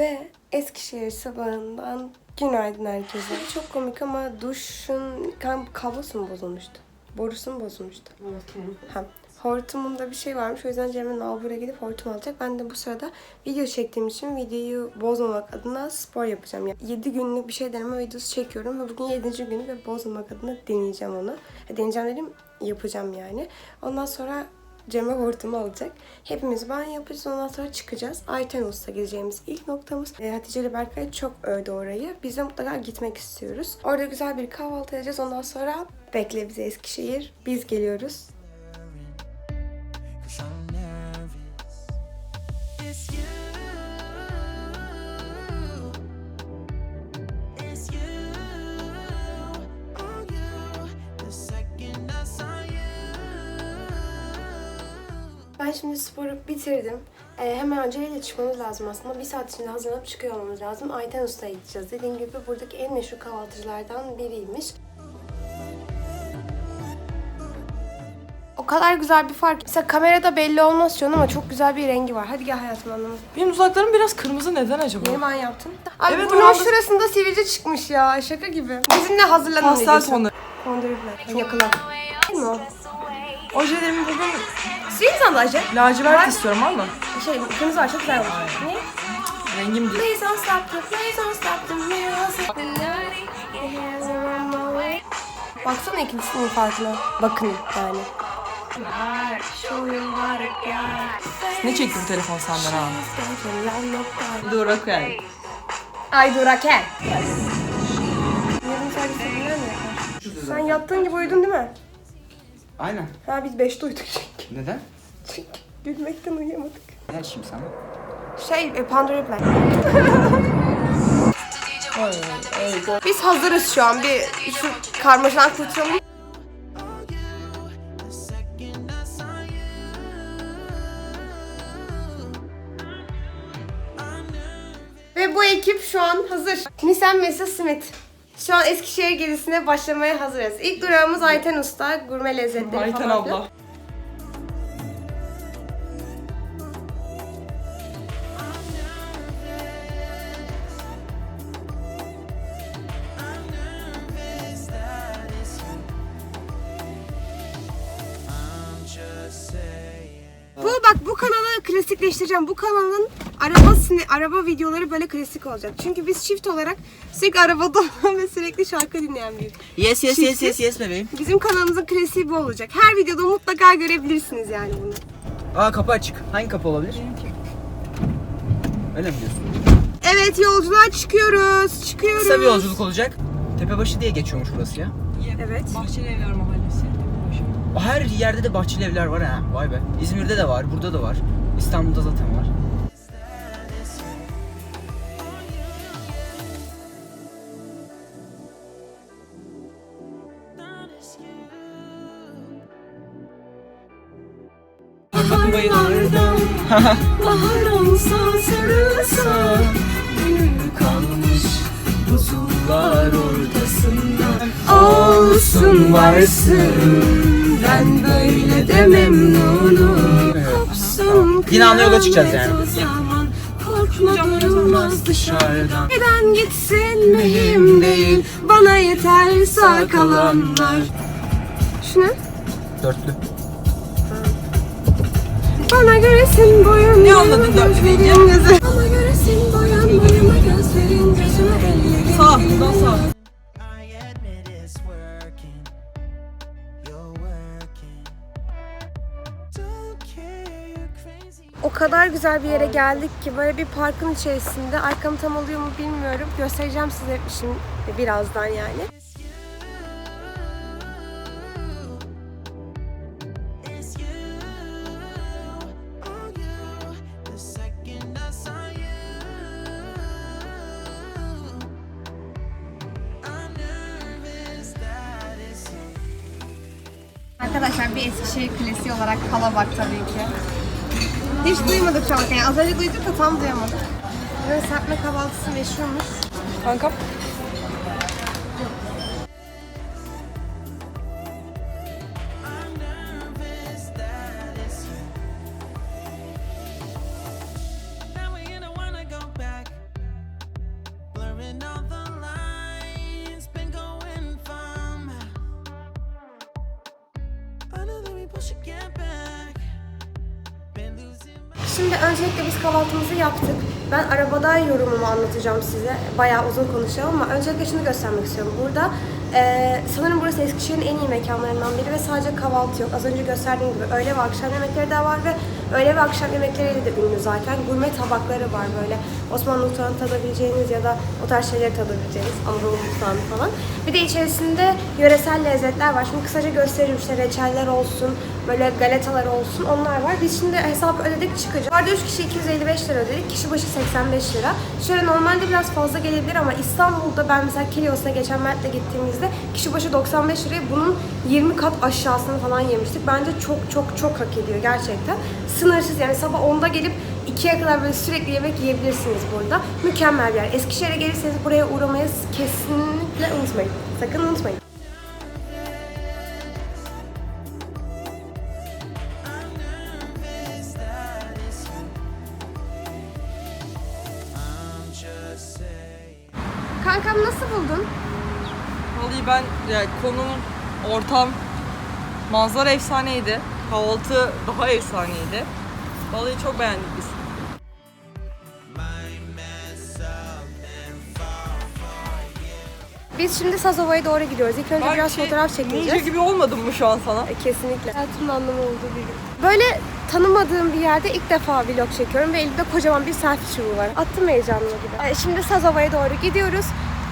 Ve Eskişehir sabahından günaydın herkese. Çok komik ama duşun kablosu mu bozulmuştu? Borusu mu bozulmuştu? Ha. Hortumunda bir şey varmış. O yüzden Cemre Nalbur'a gidip hortum alacak. Ben de bu sırada video çektiğim için videoyu bozmamak adına spor yapacağım. Yani 7 günlük bir şey deneme videosu çekiyorum ve bugün 7. günü ve bozmamak adına deneyeceğim onu. Ha, deneyeceğim dedim yapacağım yani. Ondan sonra Cemre hortumu alacak. Hepimiz banyo yapacağız. Ondan sonra çıkacağız. Ayten Usta gideceğimiz ilk noktamız. E, Hatice ile Berkay çok övdü orayı. Biz de mutlaka gitmek istiyoruz. Orada güzel bir kahvaltı edeceğiz. Ondan sonra bekle bizi Eskişehir. Biz geliyoruz. Ben şimdi sporu bitirdim. Ee, hemen aceleyle çıkmamız lazım aslında. Bir saat içinde hazırlanıp çıkıyor olmamız lazım. Ayten Usta'ya gideceğiz. Dediğim gibi buradaki en meşhur kahvaltıcılardan biriymiş. O kadar güzel bir fark. Mesela kamerada belli olmaz şu an ama çok güzel bir rengi var. Hadi gel hayatım anlamı. Benim dudaklarım biraz kırmızı neden acaba? Yeni ben yaptım. Abi Evet, bunun o aldı- şurasında sivilce çıkmış ya. Şaka gibi. Bizimle hazırlanın. Pastel videosu. tonları. Konduribler. Yakılan. Değil mi o? Ojelerimi bugün Suyun sandalye. lacivert istiyorum ama Şey, kırmızı var çok güzel olmuş. Niye? rengim değil. Please don't stop the, please don't stop the music. Baksana ikincisinin farkına. Bakın yani. Ne çekti bu telefon senden ha? Ay Durakel. Durakel. Biner mi? Sen yattığın gibi uyudun değil mi? Aynen. Ha biz beşte uyuduk çünkü. Neden? Çünkü gülmekten uyuyamadık. Ne şimdi sana? Şey, e, Pandora Play. Biz hazırız şu an. Bir şu karmaşadan kurtulalım. Ve bu ekip şu an hazır. Nisan Mesa Smith. Şu an Eskişehir gezisine başlamaya hazırız. İlk durağımız Ayten Usta, gurme lezzetleri Ayten falan abla. Bu bak bu kanalı klasikleştireceğim. Bu kanalın araba sine- araba videoları böyle klasik olacak. Çünkü biz çift olarak sürekli arabada olan ve sürekli şarkı dinleyen bir. Yes yes yes yes yes bebeğim. Bizim kanalımızın klasiği bu olacak. Her videoda mutlaka görebilirsiniz yani bunu. Aa kapı açık. Hangi kapı olabilir? Öyle mi diyorsun? Evet yolculuğa çıkıyoruz. Çıkıyoruz. Kısa bir yolculuk olacak. Tepebaşı diye geçiyormuş burası ya. Evet. Bahçeli Evler Mahallesi. Her yerde de bahçeli evler var ha. Vay be. İzmir'de de var, burada da var. İstanbul'da zaten var. Baharlardan bahar olsa sarılsa Gönül kalmış buzullar ortasında Olsun varsın ben böyle de memnunum Kopsun Yine yola çıkacağız yani. Korkma durulmaz dışarıdan Neden gitsin mühim değil. Bana yeter sağ kalanlar. Şu ne? Dörtlü. Bana göresin boyun. Ne anladın dörtlü deyince? Bana göresin boyun boyuma gözlerin gözüme ellerin. Sağ, buradan sağ. O kadar güzel bir yere geldik ki böyle bir parkın içerisinde. Arkamı tam oluyor mu bilmiyorum. Göstereceğim size şimdi birazdan yani. Arkadaşlar bir Eskişehir klasiği olarak kalabak tabii ki. Hiç duymadık şu an. Yani az önce duyduk da tam duyamadık. Böyle serpme kahvaltısı meşhurmuş. Kankam şimdi öncelikle biz kahvaltımızı yaptık. Ben arabada yorumumu anlatacağım size. Bayağı uzun konuşacağım ama öncelikle şunu göstermek istiyorum. Burada eee, sanırım burası Eskişehir'in en iyi mekanlarından biri ve sadece kahvaltı yok. Az önce gösterdiğim gibi öğle ve akşam yemekleri de var ve öğle ve akşam yemekleriyle de ünlü zaten. Gurme tabakları var böyle. Osmanlı mutfağını tadabileceğiniz ya da o tarz şeyleri tadabileceğiniz. Anadolu mutfağını falan. Bir de içerisinde yöresel lezzetler var. Şimdi kısaca göstereyim işte reçeller olsun, böyle galetalar olsun onlar var. Biz şimdi hesap ödedik çıkacağız. Vardı 3 kişi 255 lira ödedik. Kişi başı 85 lira. Şöyle normalde biraz fazla gelebilir ama İstanbul'da ben mesela Kilios'a geçen Mert'le gittiğimizde kişi başı 95 liraya bunun 20 kat aşağısını falan yemiştik. Bence çok çok çok hak ediyor gerçekten. Sınırsız yani sabah 10'da gelip 2'ye kadar böyle sürekli yemek yiyebilirsiniz burada. Mükemmel bir yer. Eskişehir'e gelirseniz buraya uğramayı kesinlikle unutmayın. Sakın unutmayın. Kankam nasıl buldun? Vallahi ben yani konum, ortam, manzara efsaneydi. Kahvaltı daha efsaneydi. Vallahi çok beğendik biz. Biz şimdi Sazova'ya doğru gidiyoruz. İlk önce biraz şey, fotoğraf Ninja çekeceğiz. gibi olmadım mı şu an sana? E, Kesinlikle. Hayatımın anlamı olduğu bir gün. Böyle tanımadığım bir yerde ilk defa vlog çekiyorum ve elimde kocaman bir selfie çubuğu var. Attım heyecanlı gibi. E, Şimdi Sazova'ya doğru gidiyoruz.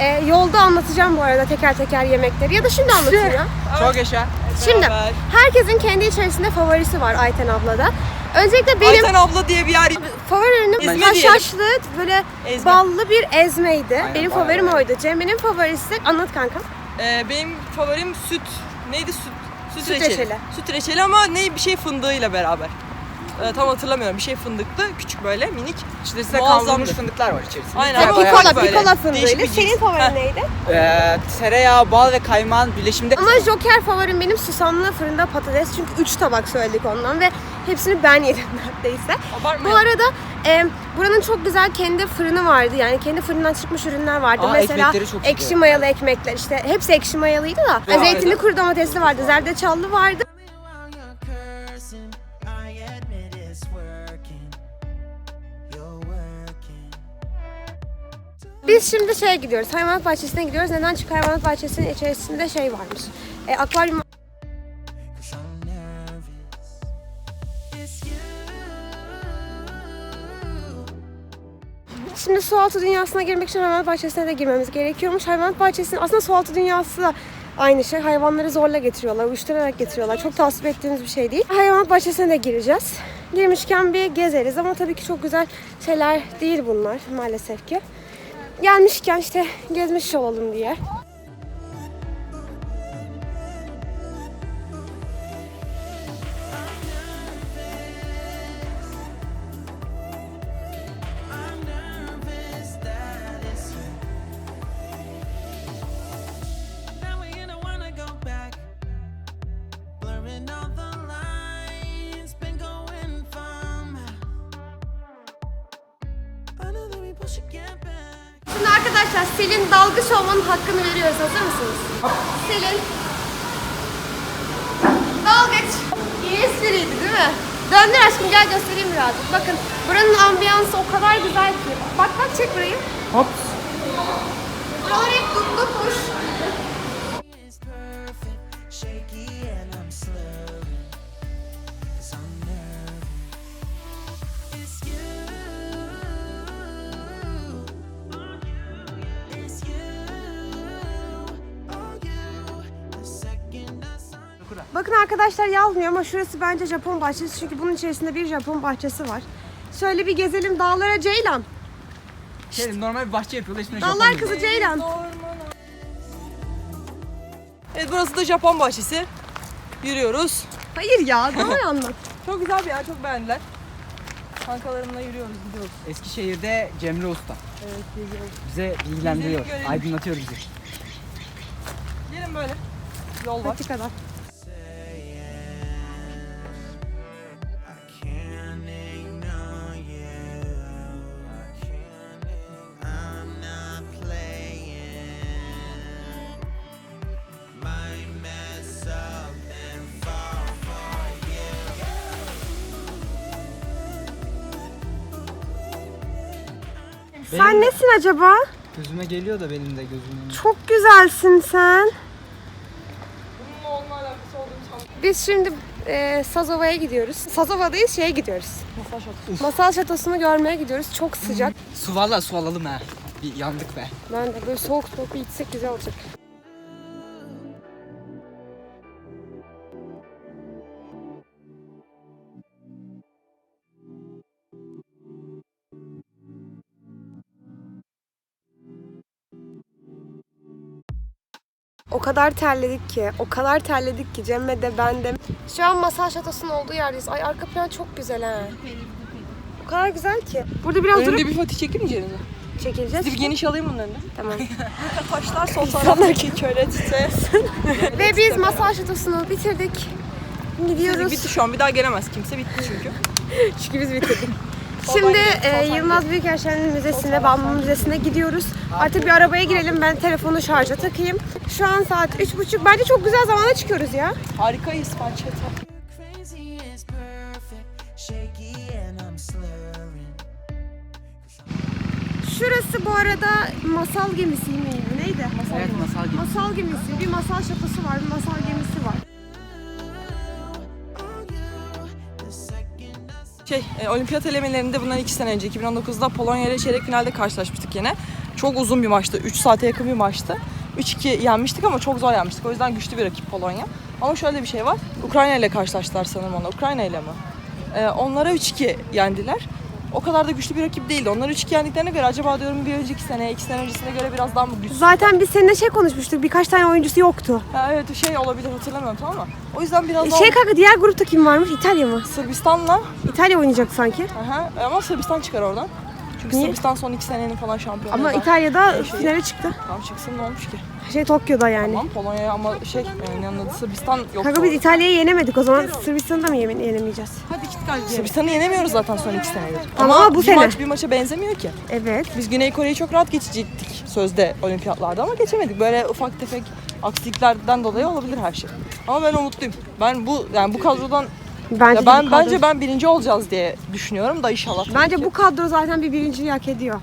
E, yolda anlatacağım bu arada teker teker yemekleri ya da şimdi anlatayım ya. Çok yaşa. Şimdi herkesin kendi içerisinde favorisi var Ayten ablada. Öncelikle benim Ayten abla diye bir yer. favori ürünüm Ezme haşhaşlı böyle Ezme. ballı bir ezmeydi. Aynen, benim bayağı favorim oydu. Cemre'nin favorisi anlat kankam. Ee, benim favorim süt. Neydi süt? Süt, Süt reçeli. reçeli. Süt reçeli ama ne bir şey fındığıyla beraber. Ee, tam hatırlamıyorum. Bir şey fındıktı. Küçük böyle minik. İşte size kavrulmuş fındıklar var içerisinde. Aynen. Ya, Ama pikola, böyle. pikola Değişik fındığıyla. bir. Senin favorin Heh. neydi? Ee, tereyağı, bal ve kaymağın birleşiminde Ama Joker favorim benim susamlı fırında patates çünkü 3 tabak söyledik ondan ve hepsini ben yedim neredeyse. Bu arada e, buranın çok güzel kendi fırını vardı yani kendi fırından çıkmış ürünler vardı. Aa, Mesela ekmekleri çok ekşi mayalı ekmekler işte hepsi ekşi mayalıydı da Ya, zeytinli evet. kuru domatesli vardı, zerdeçallı vardı. Biz şimdi şeye gidiyoruz, hayvanat bahçesine gidiyoruz. Neden? Çünkü hayvanat bahçesinin içerisinde şey varmış. E, akvaryum. Şimdi sualtı dünyasına girmek için hayvanat bahçesine de girmemiz gerekiyormuş. Hayvanat bahçesinin aslında sualtı dünyası da aynı şey. Hayvanları zorla getiriyorlar, uyuşturarak getiriyorlar. Çok tasvip ettiğimiz bir şey değil. Hayvanat bahçesine de gireceğiz. Girmişken bir gezeriz ama tabii ki çok güzel şeyler değil bunlar maalesef ki. Gelmişken işte gezmiş olalım diye. Arkadaşlar Selin dalgıç olmanın hakkını veriyoruz. Hazır mısınız? Selin. Dalgıç. İyi espriydi değil mi? Döndür aşkım gel göstereyim birazcık. Bakın buranın ambiyansı o kadar güzel ki. Bak bak çek burayı. hop Buralar hep tutlukmuş. It's saw Bakın arkadaşlar yazmıyor ama şurası bence Japon bahçesi. Çünkü bunun içerisinde bir Japon bahçesi var. Şöyle bir gezelim dağlara Ceylan. şey, normal bir bahçe yapıyorlar. Üstüne Japon Dağlar gibi. kızı Ceylan. Evet burası da Japon bahçesi. Yürüyoruz. Hayır ya doğru anlat. Çok güzel bir yer. Çok beğendiler. Kankalarımla yürüyoruz, gidiyoruz. Eskişehir'de Cemre Usta. Evet, geziyoruz. Bize bilgilendiriyor, Bizi görelim. aydınlatıyor bizi. Gelin böyle. Yol var. Patik Sen nesin acaba? Gözüme geliyor da benim de gözümün. Çok güzelsin sen. Bununla onunla alakası olduğunu sanmıyorum. Biz şimdi e, Sazova'ya gidiyoruz. Sazova'dayız şeye gidiyoruz. Masaj şatosu. Masal şatosunu görmeye gidiyoruz. Çok sıcak. Su valla su alalım ha. Bir yandık be. Ben de böyle soğuk soğuk bir içsek güzel olacak. Kadar terledik ki, o kadar terledik ki Cem'le de ben de. Şu an masal şatosunun olduğu yerdeyiz. Ay arka plan çok güzel ha. O kadar güzel ki. Burada biraz Önünde durup bir fatih çekeyim mi çekileceğiz. Sizi bir geniş alayım bunun önüne. Tamam. Taşlar sol taraftaki köle çite. Ve biz masal şatosunu bitirdik. Gidiyoruz. Bitti şu an bir daha gelemez kimse bitti çünkü. Çünkü biz bitirdik. Şimdi e, Yılmaz Büyükelçen'in müzesine, Bambu Müzesi'ne gidiyoruz. Artık bir arabaya girelim, ben telefonu şarja takayım. Şu an saat üç buçuk. Bence çok güzel zamana çıkıyoruz ya. Harikayız slurring. Şurası bu arada masal gemisi miydi? Neydi? Masal Evet masal gibi. Masal gemisi. Bir masal şatosu var, bir masal gemisi var. Şey, e, olimpiyat elemelerinde bundan iki sene önce 2019'da Polonya ile çeyrek finalde karşılaşmıştık yine. Çok uzun bir maçtı. 3 saate yakın bir maçtı. 3-2 yenmiştik ama çok zor yenmiştik. O yüzden güçlü bir rakip Polonya. Ama şöyle bir şey var. Ukrayna ile karşılaştılar sanırım ona. Ukrayna ile mi? E, onlara 3-2 yendiler. O kadar da güçlü bir rakip değildi. Onlar 3-2 yendiklerine göre acaba diyorum bir önceki sene, iki sene öncesine göre biraz daha mı güçlü? Zaten biz seninle şey konuşmuştuk. Birkaç tane oyuncusu yoktu. Ha, evet şey olabilir hatırlamıyorum tamam mı? O yüzden biraz daha Şey kanka diğer grupta kim varmış? İtalya mı? Sırbistan'la İtalya oynayacak sanki. Aha, ama Sırbistan çıkar oradan. Çünkü Niye? Sırbistan son iki senenin falan şampiyonu. Ama. İtalya'da şey- finale çıktı. Tamam çıksın ne olmuş ki? Şey Tokyo'da yani. Tamam Polonya'ya ama şey yani yanında Sırbistan yok. Kanka biz İtalya'yı yenemedik o zaman Sırbistan'ı da mı yemin- yenemeyeceğiz? Hadi git gel. Sırbistan'ı yenemiyoruz zaten son iki senedir. Ama ama bu bir sene. maç bir maça benzemiyor ki. Evet. Biz Güney Kore'yi çok rahat geçecektik sözde olimpiyatlarda ama geçemedik. Böyle ufak tefek aksiliklerden dolayı olabilir her şey. Ama ben umutluyum. Ben bu yani bu kadrodan Bence ya ben kadro- bence ben birinci olacağız diye düşünüyorum da inşallah. Bence ki. bu kadro zaten bir birinciliği hak ediyor.